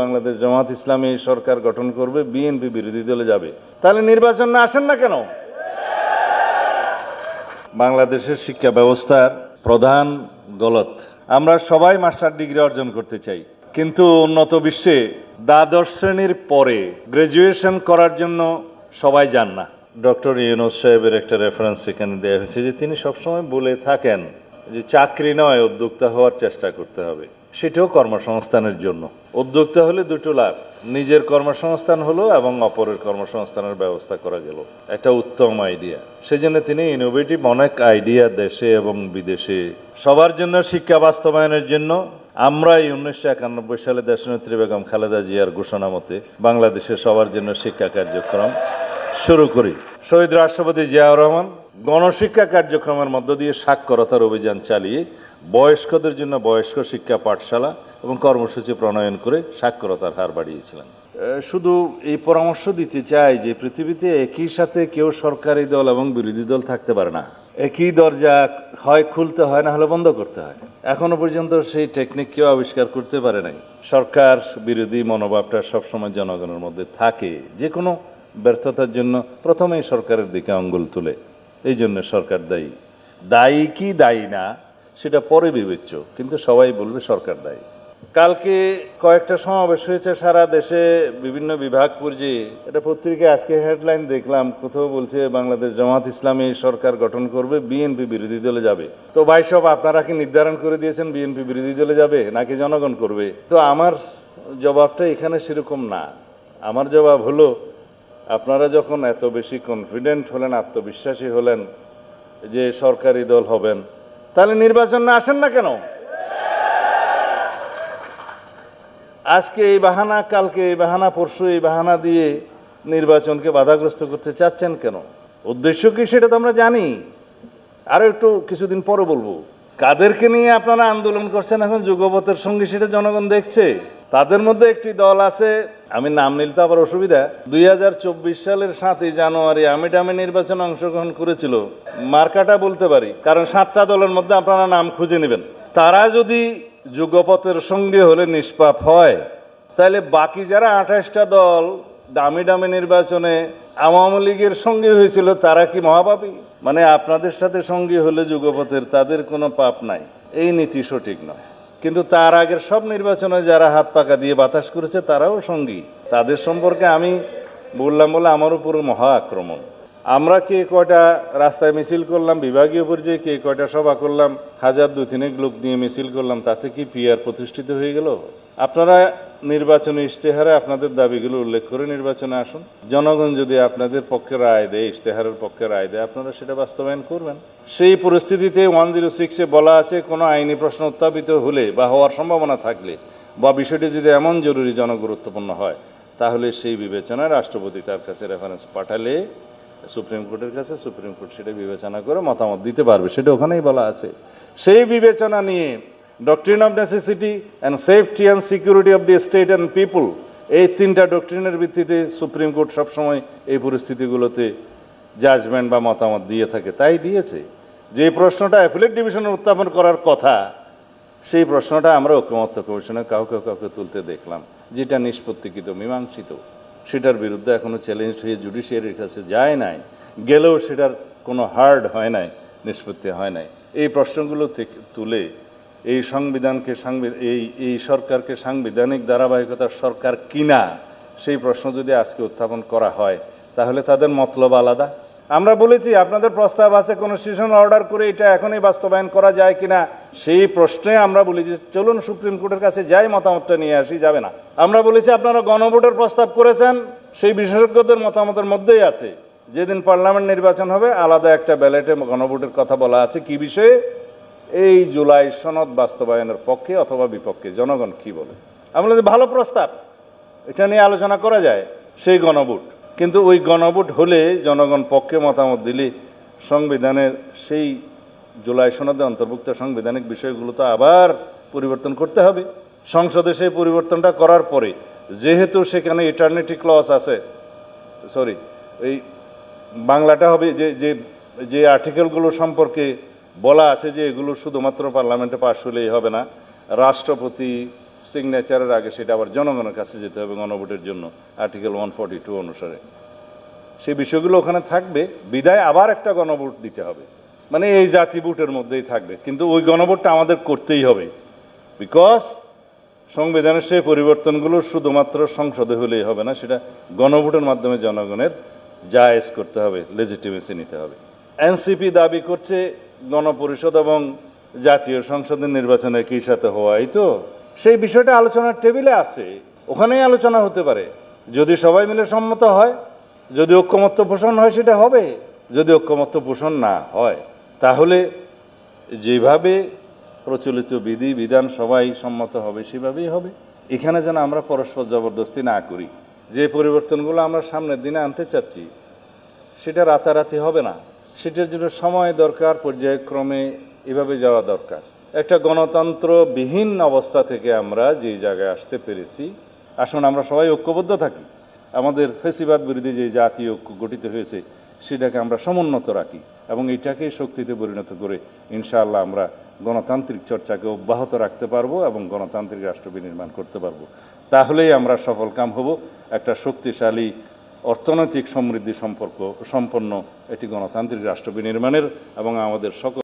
বাংলাদেশ জামাত ইসলামী সরকার গঠন করবে, বিএনপি বিরোধী দলে যাবে। তাহলে নির্বাচন না আসেন না কেন? বাংলাদেশের শিক্ষা ব্যবস্থার প্রধান গলত আমরা সবাই মাস্টার ডিগ্রি অর্জন করতে চাই। কিন্তু উন্নত বিশ্বে দ্বাদশ শ্রেণির পরে গ্রাজুয়েশন করার জন্য সবাই যান না। ডক্টর ইউনুস সাহেবের একটা রেফারেন্স এখানে দেওয়া হয়েছে যে তিনি সবসময় বলে থাকেন যে চাকরি নয়, উদ্যোক্তা হওয়ার চেষ্টা করতে হবে। সেটাও কর্মসংস্থানের জন্য। উদ্যোক্তা হলে দুটো লাভ। নিজের কর্মসংস্থান হলো এবং অপরের কর্মসংস্থানের ব্যবস্থা করা গেল। একটা উত্তম আইডিয়া। সেজন্য তিনি ইনোভেটিভ অনেক আইডিয়া দেশে এবং বিদেশে। সবার জন্য শিক্ষা বাস্তবায়নের জন্য। আমরা এই উনিশশো একানব্বই সালে দেশনেত্রী বেগম খালেদা জিয়ার ঘোষণা মতে বাংলাদেশে সবার জন্য শিক্ষা কার্যক্রম শুরু করি। শহীদ রাষ্ট্রপতি জিয়াউর রহমান, গণশিক্ষা কার্যক্রমের মধ্য দিয়ে সাক্ষরতার অভিযান চালিয়ে বয়স্কদের জন্য বয়স্ক শিক্ষা পাঠশালা এবং কর্মসূচি প্রণয়ন করে সাক্ষরতার হার বাড়িয়েছিলেন। শুধু এই পরামর্শ দিতে চাই যে পৃথিবীতে একই সাথে কেউ সরকারি দল এবং বিরোধী দল থাকতে পারে না। একই দরজা হয় খুলতে হয়, না হলে বন্ধ করতে হয়। এখনও পর্যন্ত সেই টেকনিক কেউ আবিষ্কার করতে পারে নাই। সরকার বিরোধী মনোভাবটা সবসময় জনগণের মধ্যে থাকে। যে কোনো ব্যর্থতার জন্য প্রথমেই সরকারের দিকে আঙ্গুল তুলে। এই জন্য সরকার দায়ী। দায়ী কি, দায়ী না সেটা পরে বিবেচ্য, কিন্তু সবাই বলবে সরকার দায়ী। কালকে কয়েকটা সমাবেশ হয়েছে সারা দেশে, বিভিন্ন বিভাগ পর্যায়ে এটা পত্রিকায় আজকে হেডলাইন দেখলাম, কোথাও বলছে বাংলাদেশ জামাত ইসলামী সরকার গঠন করবে, বিএনপি বিরোধী দলে যাবে। তো ভাই সব আপনারা কি নির্ধারণ করে দিয়েছেন বিএনপি বিরোধী দলে যাবে, নাকি জনগণ করবে? তো আমার জবাবটা এখানে সেরকম না। আমার জবাব হলো, আপনারা যখন এত বেশি কনফিডেন্ট হলেন, আত্মবিশ্বাসী হলেন যে সরকারি দল হবেন তাহলে নির্বাচন না আসেন না কেন? আজকে এই বাহানা, কালকে এই বাহানা, পরশু এই বাহানা দিয়ে নির্বাচনকে বাধাগ্রস্ত করতে চাচ্ছেন কেন? উদ্দেশ্য কি সেটা তো আমরা জানি। আরও একটু কিছুদিন পরে বলব। কাদেরকে নিয়ে আপনারা আন্দোলন করছেন এখন যুগপথের সঙ্গে সেটা জনগণ দেখছে। তাদের মধ্যে একটি দল আছে আমি নাম নিলে তো আবার অসুবিধা, দুই হাজার চব্বিশ সালের সাতই জানুয়ারি আমি ডামে নির্বাচনে অংশগ্রহণ করেছিল। মার্কাটা বলতে পারি, কারণ সাতটা দলের মধ্যে আপনারা নাম খুঁজে নেবেন। তারা যদি যুগপথের সঙ্গে হলে নিষ্পাপ হয়, তাহলে বাকি যারা আঠাশটা দল দামি দামি নির্বাচনে আওয়ামী লীগের সঙ্গে হয়েছিল, তারা কি মহাপাপী? মানে আপনাদের সাথে সঙ্গী হলে যুগপথের তাদের কোনো পাপ নাই। এই নীতি সঠিক নয়। কিন্তু তার আগের সব নির্বাচনে যারা হাত পাকা দিয়ে বাতাস করেছে, তারাও সঙ্গী। তাদের সম্পর্কে আমি বললাম বলে আমার উপর মহা আক্রমণ। আমরা কে কয়টা রাস্তায় মিছিল করলাম, বিভাগীয় পর্যায়ে কে কয়টা সভা করলাম, হাজার দু তিনেক লোক নিয়ে মিছিল করলাম, তাতে কি পিয়ার প্রতিষ্ঠিত হয়ে গেল? আপনারা নির্বাচনী ইশতেহারে আপনাদের দাবিগুলো উল্লেখ করে নির্বাচনে আসুন। জনগণ যদি আপনাদের পক্ষে রায় দেয়, ইশতেহারের পক্ষে রায় দেয়, আপনারা সেটা বাস্তবায়ন করবেন। সেই পরিস্থিতিতে ওয়ান জিরো সিক্সে বলা আছে, কোনো আইনি প্রশ্ন উত্থাপিত হলে বা হওয়ার সম্ভাবনা থাকলে বা বিষয়টি যদি এমন জরুরি জনগুরুত্বপূর্ণ হয়, তাহলে সেই বিবেচনায় রাষ্ট্রপতি তার কাছে রেফারেন্স পাঠালে, সুপ্রিম কোর্টের কাছে সুপ্রিম কোর্ট সেটা বিবেচনা করে মতামত দিতে পারবে, সেটা ওখানেই বলা আছে। সেই বিবেচনা নিয়ে doctrine of necessity and safety and security of the state and people এই তিনটা ডক্ট্রিনের ভিত্তিতে সুপ্রিম কোর্ট সবসময় এই পরিস্থিতিগুলোতে জাজমেন্ট বা মতামত দিয়ে থাকে, তাই দিয়েছে। যে প্রশ্নটা অ্যাপিলেট ডিভিশনে উত্থাপন করার কথা, সেই প্রশ্নটা আমরা ঐক্যমত্য কমিশনে কাউকে কাউকে তুলতে দেখলাম, যেটা নিষ্পত্তিকৃত, মীমাংসিত। সেটার বিরুদ্ধে এখনও চ্যালেঞ্জ হয়ে জুডিশিয়ারির কাছে যায় নাই, গেলেও সেটার কোনো হার্ড হয় নাই, নিষ্পত্তি হয় নাই। এই প্রশ্নগুলো থেকে তুলে এই সংবিধানকে সাংবিধান এই এই সরকারকে সাংবিধানিক ধারাবাহিকতার সরকার কিনা, সেই প্রশ্ন যদি আজকে উত্থাপন করা হয় তাহলে তাদের মতলব আলাদা। আমরা বলেছি, আপনাদের প্রস্তাব আছে কনস্টিটিউশন অর্ডার করে এটা এখনই বাস্তবায়ন করা যায় কিনা, সেই প্রশ্নে আমরা বলেছি চলুন সুপ্রিম কোর্টের কাছে যাই, মতামতটা নিয়ে আসি, যাবে না। আমরা বলেছি, আপনারা গণভোটের প্রস্তাব করেছেন, সেই বিশেষজ্ঞদের মতামতের মধ্যেই আছে। যেদিন পার্লামেন্ট নির্বাচন হবে, আলাদা একটা ব্যালেটে গণভোটের কথা বলা আছে, কি বিষয়ে? এই জুলাই সনদ বাস্তবায়নের পক্ষে অথবা বিপক্ষে, জনগণ কি বলে? আমি বলছি, ভালো প্রস্তাব। এটা নিয়ে আলোচনা করা যায়, সেই গণভোট। কিন্তু ওই গণভোট হলে জনগণ পক্ষে মতামত দিলে সংবিধানের সেই জুলাই সনদে অন্তর্ভুক্ত সাংবিধানিক বিষয়গুলো তো আবার পরিবর্তন করতে হবে। সংসদে সেই পরিবর্তনটা করার পরে যেহেতু সেখানে ইটার্নিটি ক্লস আছে সরি এই বাংলাটা হবে যে যে যে আর্টিকেলগুলো সম্পর্কে বলা আছে যে এগুলো শুধুমাত্র পার্লামেন্টে পাশ হলেই হবে না, রাষ্ট্রপতি সিগনেচারের আগে সেটা আবার জনগণের কাছে যেতে হবে গণভোটের জন্য আর্টিকেল ওয়ান ফর্টি টু অনুসারে। সেই বিষয়গুলো ওখানে থাকবে, বিদায় আবার একটা গণভোট দিতে হবে। মানে এই জাতি ভোটের মধ্যেই থাকবে, কিন্তু ওই গণভোটটা আমাদের করতেই হবে। বিকজ সংবিধানের সেই পরিবর্তনগুলো শুধুমাত্র সংসদে হলেই হবে না, সেটা গণভোটের মাধ্যমে জনগণের জায়েজ করতে হবে লেজিটিমেসি নিতে হবে। এনসিপি দাবি করছে গণপরিষদ এবং জাতীয় সংসদের নির্বাচনে একই সাথে হওয়াই তো সেই বিষয়টা আলোচনার টেবিলে আছে। ওখানেই আলোচনা হতে পারে। যদি সবাই মিলে সম্মত হয়, যদি ঐক্যমত্য পোষণ হয়, সেটা হবে। যদি ঐক্যমত্য পোষণ না হয়, তাহলে যেভাবে প্রচলিত বিধি, বিধান সবাই সম্মত হবে, সেভাবেই হবে। এখানে যেন আমরা পরস্পর জবরদস্তি না করি। যে পরিবর্তনগুলো আমরা সামনের দিনে আনতে চাচ্ছি, সেটা রাতারাতি হবে না। সেটার জন্য সময় দরকার, পর্যায়ক্রমে এভাবে যাওয়া দরকার। একটা গণতন্ত্রবিহীন অবস্থা থেকে আমরা যে জায়গায় আসতে পেরেছি, আসুন আমরা সবাই ঐক্যবদ্ধ থাকি। আমাদের ফেসিবাদ বিরোধী যে জাতীয় ঐক্য গঠিত হয়েছে, সেটাকে আমরা সমুন্নত রাখি এবং এটাকে শক্তিতে পরিণত করে ইনশাআল্লাহ আমরা গণতান্ত্রিক চর্চাকে অব্যাহত রাখতে পারব এবং গণতান্ত্রিক রাষ্ট্র বিনির্মাণ করতে পারব। তাহলেই আমরা সফলকাম হব। একটা শক্তিশালী অর্থনৈতিক সমৃদ্ধি সম্পর্ক সম্পন্ন একটি গণতান্ত্রিক রাষ্ট্র বিনির্মাণের এবং আমাদের সকল